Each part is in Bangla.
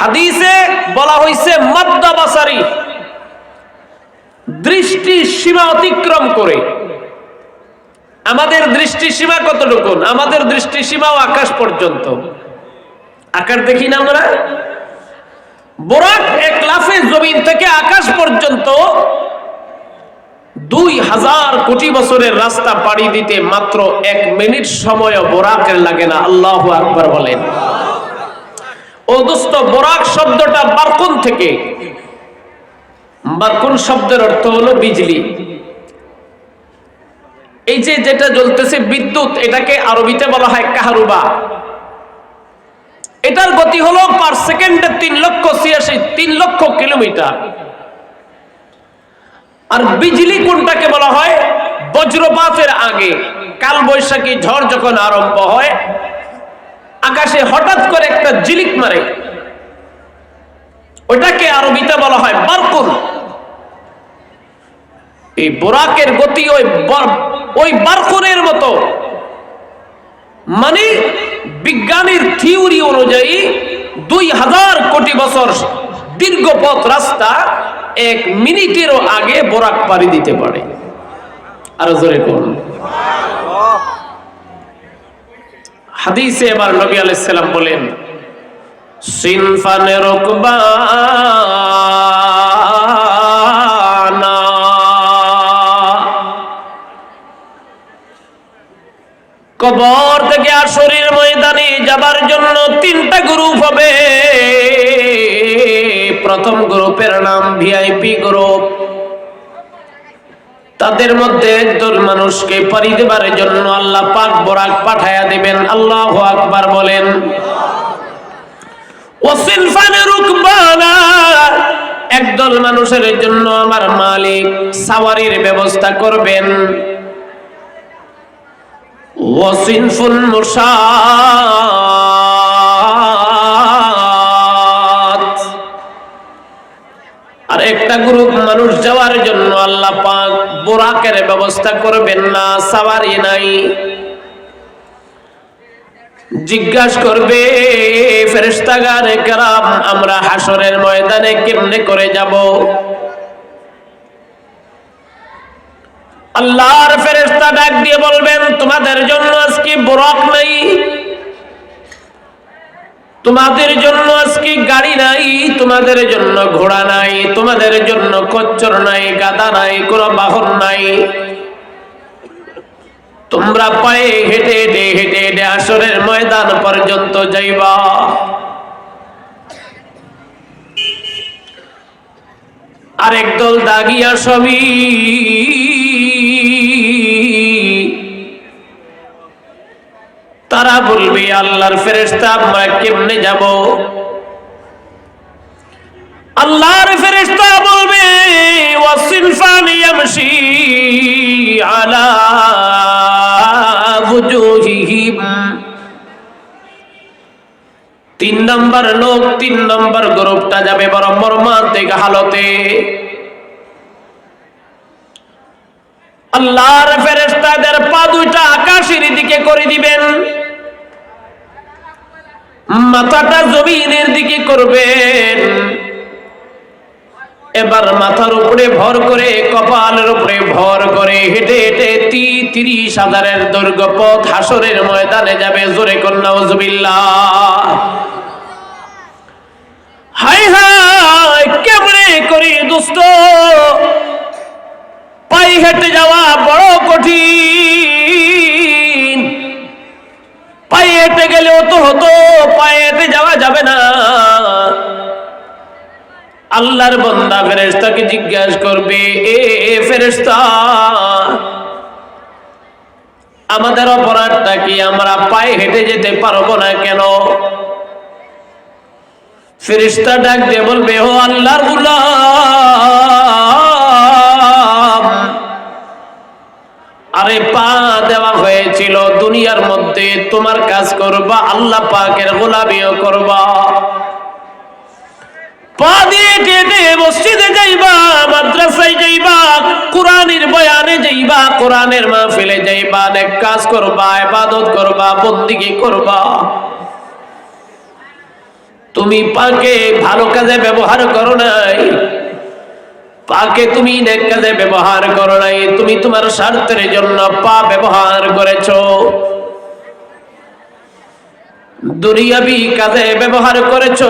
হাদিসে বলা হয়েছে মদ্দাবাসারি দৃষ্টি সীমা অতিক্রম করে। আমাদের দৃষ্টি সীমা কতটুকু আমাদের দৃষ্টি সীমাও আকাশ পর্যন্ত। আকাশ দেখি না আমরা? বোরাক এক লাফে জমিন থেকে আকাশ পর্যন্ত দুই হাজার কোটি বছরের রাস্তা পাড়ি দিতে মাত্র এক মিনিট সময় বোরাকের লাগে না। আল্লাহ আকবার বলেন। ও দোস্ত, বোরাক শব্দটা বারকুন থেকে। বারকুন শব্দের অর্থ হলো বিজলি। এই যে যেটা জ্বলতেছে বিদ্যুৎ, এটাকে আরবিতে বলা হয় কাহারুবা। এটার গতি হলো পার সেকেন্ডে তিন লক্ষ ছিয়াশি, তিন লক্ষ কিলোমিটার। আর বিজলি কোনটাকে বলা হয়? বজ্রপাতের আগে। কাল বৈশাখী ঝড় যখন আরম্ভ হয় হঠাৎ করে একটা জিলিক মারে। ওইটাকে আরবিতে বলা হয় বারকুন এই বোরাকের গতি ওই ওই বারকুনের মতো। মানে বিজ্ঞানীর থিওরি অনুযায়ী দুই হাজার কোটি বছর দীর্ঘ পথ রাস্তা এক মিনিটেরও আগে বোরাক পাড়ি দিতে পারে। আরও জোরে করুন হাদিসে এবার নবী আলাইসাল্লাম বলেন সিনফানে রকবানা কবর থেকে আসরের ময়দানে যাবার জন্য তিনটা গ্রুপ হবে। প্রথম গ্রুপের নাম ভিআইপি গ্রুপ তাদের মধ্যে একদল মানুষকে পারি দেবার জন্য আল্লাহ পাক বরাক পাঠায়া দিবেন। আল্লাহ আকবার বলেন একদল মানুষের জন্য আমার মালিক সাওয়ারির ব্যবস্থা করবেন। ওয়াসিনফুল মুরসাদ একটা গ্রুপ মানুষ যাওয়ার জন্য আল্লাহ পাক বোরাকের ব্যবস্থা করবেন না, সাওয়ারি নাই। জিজ্ঞাসা করবে, ফেরেশতাগারে কেরাম, আমরা হাসরের ময়দানে কেমনে করে যাব? আল্লাহর ফেরেশতা ডাক দিয়ে বলবেন, তোমাদের জন্য আজকে বোরাক নাই। তোমাদের জন্য আজকে গাড়ি নাই, তোমাদের জন্য ঘোড়া নাই, তোমাদের জন্য কচ্চর নাই গাদা নাই, কোনো বাহন নাই। তোমরা পায়ে হেঁটে হেঁটে হেঁটে হেঁটে আসরের ময়দান পর্যন্ত যাইবা। আরেক দল দাগিয়া সবই তারা বলবে, আল্লাহর ফেরেশতা আমরা কেমনে যাব? আল্লাহর ফেরেশতা বলবে তিন নম্বর লোক, তিন নম্বর গ্রুপটা যাবে বড় মর্মান্তিক হালতে। আল্লাহর ফেরেশতাদের পা দুইটা আকাশের দিকে করে দিবেন। মাথাটা জমিনের দিকে করবেন। এবার মাথার উপরে ভর করে, কপালের উপরে ভর করে হেঁটে হেঁটে তিরিশ হাজারের দৈর্ঘ্য পথ হাসরের ময়দানে যাবে। জোরে কন্যা হাই হাই কেমনে করি দুষ্ট? পাই হেঁটে যাওয়া বড় কঠিন। পায়ে হেঁটে গেলেও তো হতো, পায়ে হেঁটে যাওয়া যাবে না। আল্লাহর বন্দা ফেরেশতাকে জিজ্ঞাসা করবে, এ ফেরেশতা, আমাদের অপরাধটা কি আমরা পায়ে হেঁটে যেতে পারব না কেন? ফেরেশতা ডাক দিয়ে বলবে, ও আল্লাহর গুলাম দুনিয়ার মধ্যে তোমার কাজ করবা, আল্লাহ পাকের গোলামিও করবা। তুমি পাকে ভালো কাজে ব্যবহার করো নাই। পাকে তুমি কাজে ব্যবহার করো নাই। তুমি তোমার স্বার্থের জন্য পা ব্যবহার করেছ। দুনিয়াবি কাজে ব্যবহার করেছ,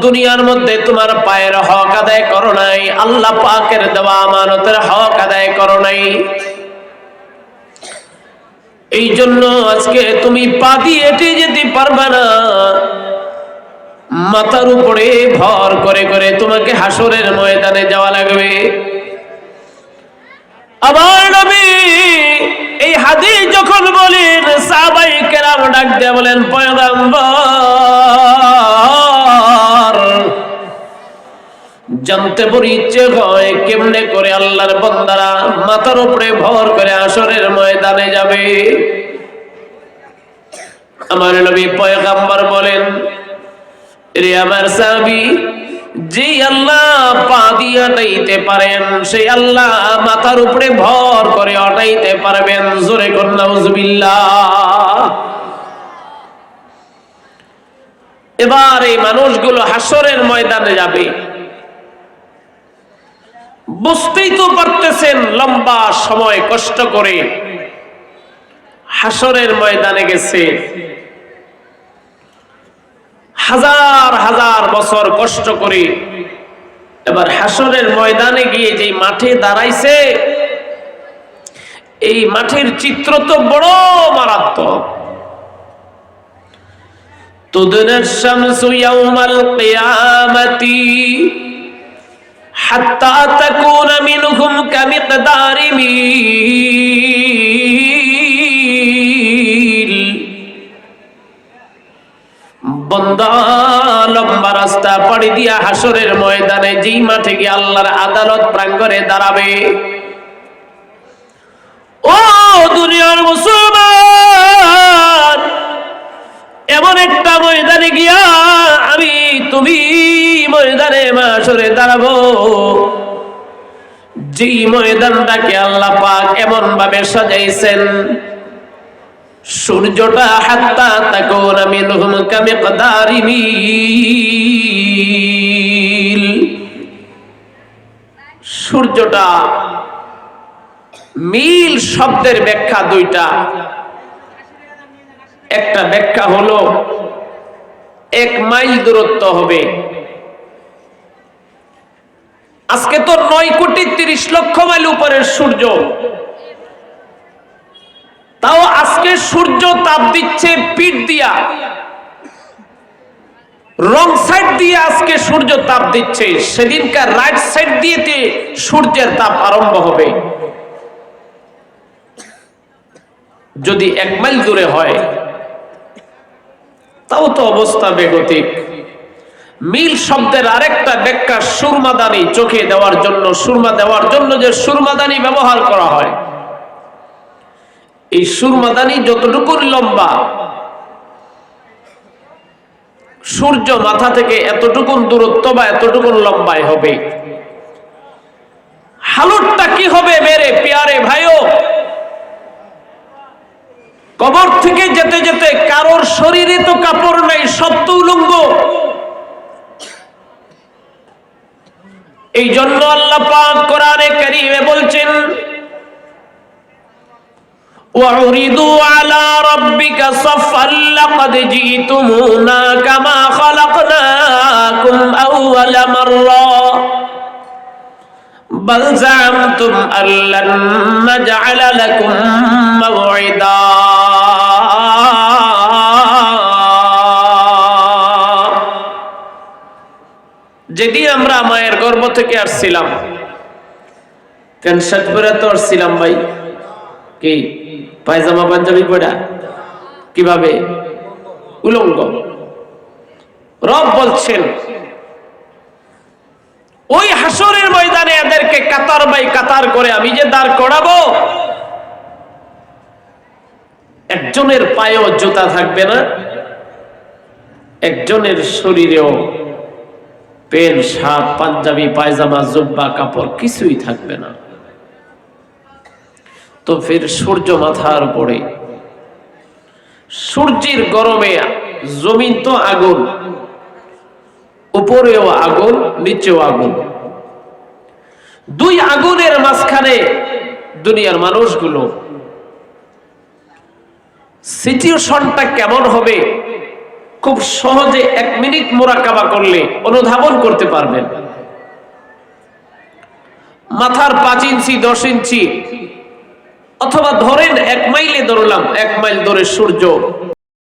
দুনিয়ার মধ্যে তোমার পায়ের হক আদায় করো নাই, আল্লাহ পাকের দেওয়া আমানতের হক আদায় করো নাই। এই জন্য আজকে তুমি পা দিয়ে যেতে পারবে না। মাথার উপরে ভর করে করে তোমাকে হাসরের ময়দানে যাওয়া লাগবে। আবার নবী এই হাদিস যখন বলেন, সাহাবাই কেরাম ডাক দিয়ে বলেন, পয়গাম্বর, জানতে বড় ইচ্ছে হয় কেমনে করে আল্লাহর বন্দারা মাথার উপরে ভর করে আসরের ময়দানে যাবে? আমার নবী পয়গাম্বর বলেন রে আমার সাহাবী যে আল্লাহ পা দিয়ে আটাইতে পারেন, সেই আল্লাহ মাথার উপরে ভর করে অটাইতে পারবেন। জোরে কন্যাউজবিল্লাহ এবার এই মানুষগুলো হাসরের ময়দানে যাবে। বুঝতেই তো পারতেছেন লম্বা সময় কষ্ট করে হাসরের ময়দানে গেছে। হাজার হাজার বছর কষ্ট করে এবার হাসরের ময়দানে গিয়ে যে মাঠে দাঁড়াইছে, এই মাঠের চিত্র তো বড় মারাত্মক। তুদনের শামসু ইয়াউমাল কিয়ামাতি হাত্তা তাকুনা মিনহুম কামিকদারি পাড়ি দিয়া হাসরের ময়দানে যেই মাঠে গিয়ে আল্লাহর আদালত প্রাঙ্গণে দাঁড়াবে। ও দুনিয়ার মুসলমান, এমন একটা ময়দানে গিয়া আমি তুমি ময়দানে মাসরে দাঁড়াবো। যেই ময়দানটাকে আল্লাহ পাক এমন ভাবে সাজাইছেন, সূর্যটা হাত্তা তাকুন মিনহুম কামিকদারি সূর্যটা মিল শব্দের ব্যাখ্যা দুইটা। একটা ব্যাখ্যা হলো, এক মাইল দূরত্ব হবে। আজকে তো নয় কোটি তিরিশ লক্ষ মাইল উপরের সূর্য। তাও আজকে সূর্য তাপ দিচ্ছে পিঠ দিয়া। রং সাইড দিয়ে আজকে সূর্য তাপ দিচ্ছে। সেদিনকার রাইট সাইড দিয়েতে সূর্যের তাপ আরম্ভ হবে। যদি এক মাইল দূরে হয়, তাও তো অবস্থা বেগতিক। মিল শব্দের আরেকটা ব্যাখ্যা সুরমাদানি চোখে দেওয়ার জন্য, সুরমা দেওয়ার জন্য যে সুরমাদানি ব্যবহার করা হয়। এই সুরমাদানি যতটুকু লম্বা সূর্য মাথা থেকে এতটুকুন দূরত্ব বা এতটুকুন লম্বায় হবে। হালুটটা কি হবে মেরে, পেয়ারে ভাইও? কবর থেকে যেতে যেতে কারোর শরীরে তো কাপড় নাই তো উলঙ্গ। এই জন্য আল্লাহ পাক কোরআনে কারিমে বলছেন وعرضوا على ربك صفا لقد جئتمونا كما خلقناكم أول مرة بل زعمتم أن لن نجعل لكم موعدا যেদিন আমরা মায়ের গর্ভ থেকে আসছিলাম প্যান্ট শার্ট পরে তো আসছিলাম ভাই কি পায়জামা, পাঞ্জাবি পড়া। কীভাবে? উলঙ্গ। রব বলছেন, ওই হাসরের ময়দানে এদেরকে কাতার বাই কাতার করে আমি যে দাঁড় করাবো, একজনের পায়েও জুতা থাকবে না, একজনের শরীরেও প্যান্ট, শার্ট, পাঞ্জাবি, পায়জামা, জুব্বা, কাপড় কিছুই থাকবে না। তো ফের সূর্য মাথার উপরে। সূর্যের গরমে জমিন তো আগুন, উপরেও আগুন, নিচেও আগুন। দুই আগুনের মাঝখানে দুনিয়ার মানুষগুলো। সিচুয়েশনটা কেমন হবে? খুব সহজে এক মিনিট মোরাকাবা করলে অনুধাবন করতে পারবেন। মাথার পাঁচ ইঞ্চি, দশ ইঞ্চি অথবা ধরেন এক মাইলে দৌড়লাম এক মাইল দৌড়ে সূর্য।